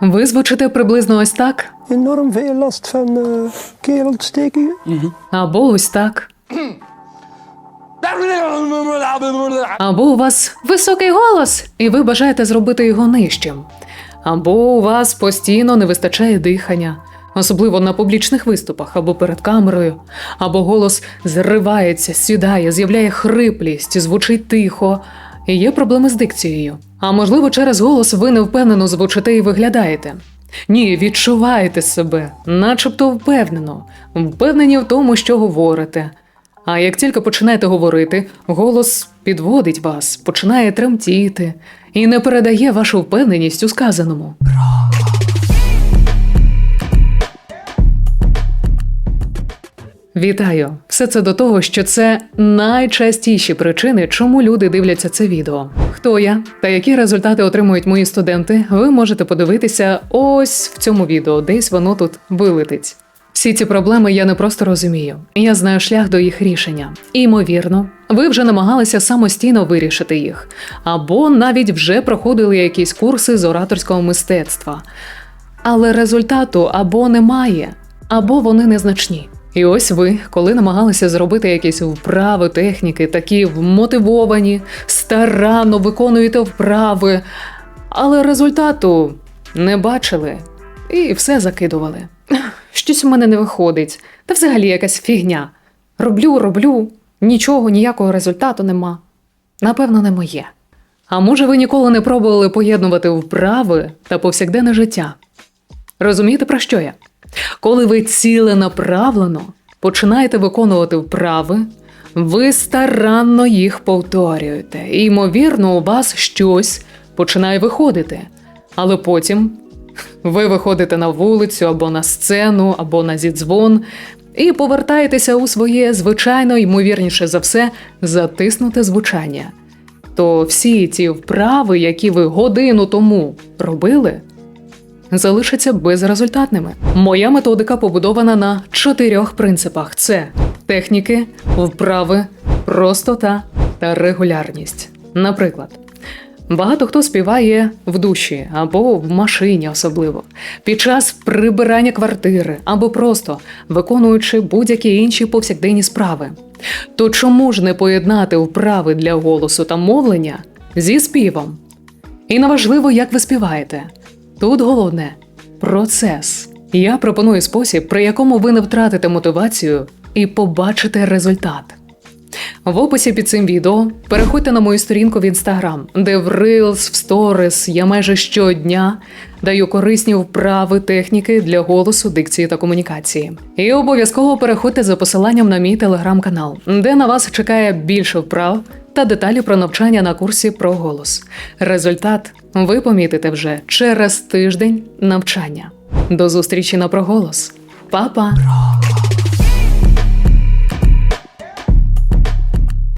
Ви звучите приблизно ось так, enorm veel last van uh, або ось так. Або у вас високий голос, і ви бажаєте зробити його нижчим. Або у вас постійно не вистачає дихання, особливо на публічних виступах або перед камерою, або голос зривається, сідає, з'являє хриплість, звучить тихо, є проблеми з дикцією. А можливо, через голос ви невпевнено звучите і виглядаєте. Ні, відчуваєте себе, начебто впевнено, впевнені в тому, що говорите. А як тільки починаєте говорити, голос підводить вас, починає тремтіти і не передає вашу впевненість у сказаному. Вітаю! Все це до того, що це найчастіші причини, чому люди дивляться це відео. Хто я та які результати отримують мої студенти, ви можете подивитися ось в цьому відео, десь воно тут вилетить. Всі ці проблеми я не просто розумію, я знаю шлях до їх рішення. І, ймовірно, ви вже намагалися самостійно вирішити їх, або навіть вже проходили якісь курси з ораторського мистецтва. Але результату або немає, або вони незначні. І ось ви, коли намагалися зробити якісь вправи, техніки, такі вмотивовані, старанно виконуєте вправи, але результату не бачили і все закидували. Щось у мене не виходить, та взагалі якась фігня. Роблю, роблю, нічого, ніякого результату нема. Напевно, не моє. А може, ви ніколи не пробували поєднувати вправи та повсякденне життя? Розумієте, про що я? Коли ви ціленаправлено починаєте виконувати вправи, ви старанно їх повторюєте, і, ймовірно, у вас щось починає виходити. Але потім ви виходите на вулицю або на сцену, або на зідзвон і повертаєтеся у своє звичайно, ймовірніше за все, затиснуте звучання. То всі ці вправи, які ви годину тому робили, залишаться безрезультатними. Моя методика побудована на чотирьох принципах: це техніки, вправи, простота та регулярність. Наприклад, багато хто співає в душі або в машині, особливо під час прибирання квартири або просто виконуючи будь-які інші повсякденні справи. То чому ж не поєднати вправи для голосу та мовлення зі співом? І неважливо, як ви співаєте. Тут головне процес. Я пропоную спосіб, при якому ви не втратите мотивацію і побачите результат. В описі під цим відео переходьте на мою сторінку в інстаграм, де в Reels, в Stories я майже щодня даю корисні вправи, техніки для голосу, дикції та комунікації. І обов'язково переходьте за посиланням на мій телеграм-канал, де на вас чекає більше вправ та деталі про навчання на курсі про голос. Результат ви помітите вже через тиждень навчання. До зустрічі на проголос. Па-па!